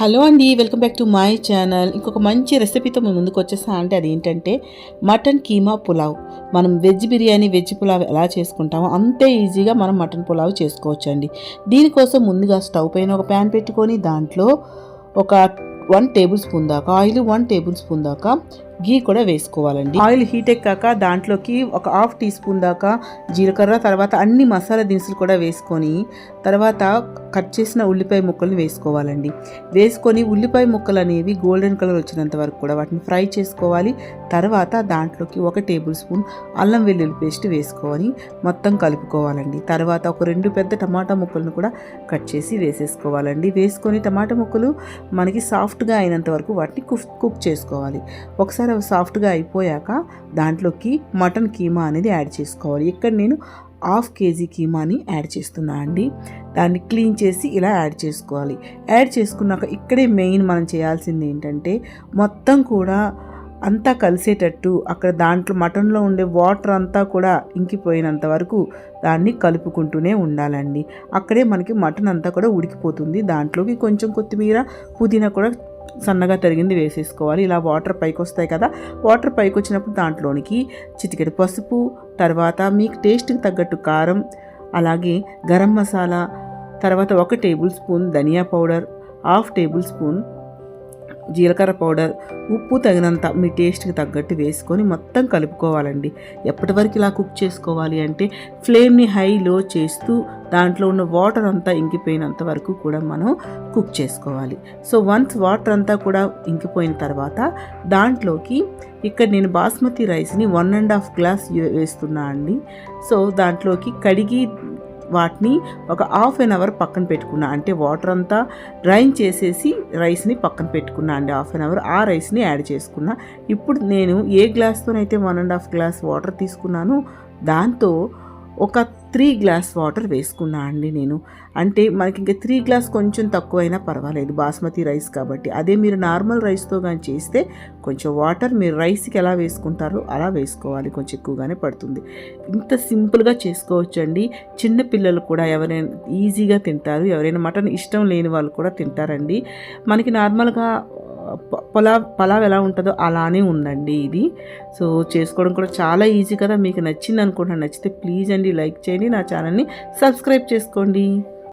Hello అండి welcome back to my channel. ఇంకొక మంచి రెసిపీతో మేము ముందుకు వచ్చేసా. అంటే అది ఏంటంటే మటన్ కీమా పులావ్. మనం వెజ్ బిర్యానీ వెజ్ పులావ్ ఎలా చేసుకుంటామో అంతే ఈజీగా మనం మటన్ పులావ్ చేసుకోవచ్చండి. దీనికోసం ముందుగా స్టవ్ పైన ఒక ప్యాన్ పెట్టుకొని దాంట్లో ఒక వన్ టేబుల్ స్పూన్ దాకా ఆయిల్ వన్ టేబుల్ స్పూన్ దాకా గీ కూడా వేసుకోవాలండి. ఆయిల్ హీట్ ఎక్కాక దాంట్లోకి ఒక హాఫ్ టీ స్పూన్ దాకా జీలకర్ర తర్వాత అన్ని మసాలా దినుసులు కూడా వేసుకొని తర్వాత కట్ చేసిన ఉల్లిపాయ ముక్కలను వేసుకోవాలండి. వేసుకొని ఉల్లిపాయ ముక్కలు అనేవి గోల్డెన్ కలర్ వచ్చినంత వరకు కూడా వాటిని ఫ్రై చేసుకోవాలి. తర్వాత దాంట్లోకి ఒక టేబుల్ స్పూన్ అల్లం వెల్లుల్లి పేస్ట్ వేసుకొని మొత్తం కలుపుకోవాలండి. తర్వాత ఒక రెండు పెద్ద టమాటా ముక్కలను కూడా కట్ చేసి వేసేసుకోవాలండి. వేసుకొని టమాటా ముక్కలు మనకి సాఫ్ట్గా అయినంత వరకు వాటిని కుక్ కుక్ చేసుకోవాలి. ఒకసారి అవి సాఫ్ట్గా అయిపోయాక దాంట్లోకి మటన్ కీమా అనేది యాడ్ చేసుకోవాలి. ఇక్కడ నేను హాఫ్ కేజీ కీమాని యాడ్ చేస్తున్నా అండి. దాన్ని క్లీన్ చేసి ఇలా యాడ్ చేసుకోవాలి. యాడ్ చేసుకున్నాక ఇక్కడే మెయిన్ మనం చేయాల్సింది ఏంటంటే మొత్తం కూడా అంతా కలిసేటట్టు అక్కడ దాంట్లో మటన్లో ఉండే వాటర్ అంతా కూడా ఇంకిపోయినంత వరకు దాన్ని కలుపుకుంటూనే ఉండాలండి. అక్కడే మనకి మటన్ అంతా కూడా ఉడికిపోతుంది. దాంట్లోకి కొంచెం కొత్తిమీర పుదీనా కూడా సన్నగా తరిగింది వేసేసుకోవాలి. ఇలా వాటర్ పైకి వస్తాయి కదా వాటర్ పైకి వచ్చినప్పుడు దాంట్లోనికి చిటికెడు పసుపు తర్వాత మీకు టేస్ట్కి తగ్గట్టు కారం అలాగే గరం మసాలా తర్వాత ఒక టేబుల్ స్పూన్ ధనియా పౌడర్ హాఫ్ టేబుల్ స్పూన్ జీలకర్ర పౌడర్ ఉప్పు తగినంత మీ టేస్ట్కి తగ్గట్టు వేసుకొని మొత్తం కలుపుకోవాలండి. ఎప్పటి వరకు ఇలా కుక్ చేసుకోవాలి అంటే ఫ్లేమ్ని హైలో చేస్తూ దాంట్లో ఉన్న వాటర్ అంతా ఇంకిపోయినంత వరకు కూడా మనం కుక్ చేసుకోవాలి. సో వన్స్ వాటర్ అంతా కూడా ఇంకిపోయిన తర్వాత దాంట్లోకి ఇక్కడ నేను బాస్మతి రైస్ని వన్ అండ్ హాఫ్ గ్లాస్ వేస్తున్నా అండి. సో దాంట్లోకి కడిగి వాటిని ఒక హాఫ్ అన్ అవర్ పక్కన పెట్టుకున్నా. అంటే వాటర్ అంతా డ్రైన్ చేసేసి రైస్ని పక్కన పెట్టుకున్నా. అండి హాఫ్ అన్ అవర్ ఆ రైస్ని యాడ్ చేసుకున్నా. ఇప్పుడు నేను ఏ గ్లాస్తోనైతే one and half glass water తీసుకున్నానో దాంతో ఒక త్రీ గ్లాస్ వాటర్ వేసుకున్నా అండి నేను. అంటే మనకి ఇంకా త్రీ గ్లాస్ కొంచెం తక్కువైనా పర్వాలేదు బాస్మతి రైస్ కాబట్టి. అదే మీరు నార్మల్ రైస్తో కానీ చేస్తే కొంచెం వాటర్ మీరు రైస్కి ఎలా వేసుకుంటారో అలా వేసుకోవాలి కొంచెం ఎక్కువగానే పడుతుంది. ఇంత సింపుల్గా చేసుకోవచ్చండి. చిన్న పిల్లలు కూడా ఎవరైనా ఈజీగా తింటారు ఎవరైనా మటన్ ఇష్టం లేని వాళ్ళు కూడా తింటారండి. మనకి నార్మల్గా పలావ్ పలావ్ ఎలా ఉంటుందో అలానే ఉందండి ఇది. సో చేసుకోవడం కూడా చాలా ఈజీ కదా. మీకు నచ్చింది అనుకుంటున్నాను నచ్చితే ప్లీజ్ అండి లైక్ చేయండి. నా ఛానల్ని సబ్స్క్రైబ్ చేసుకోండి.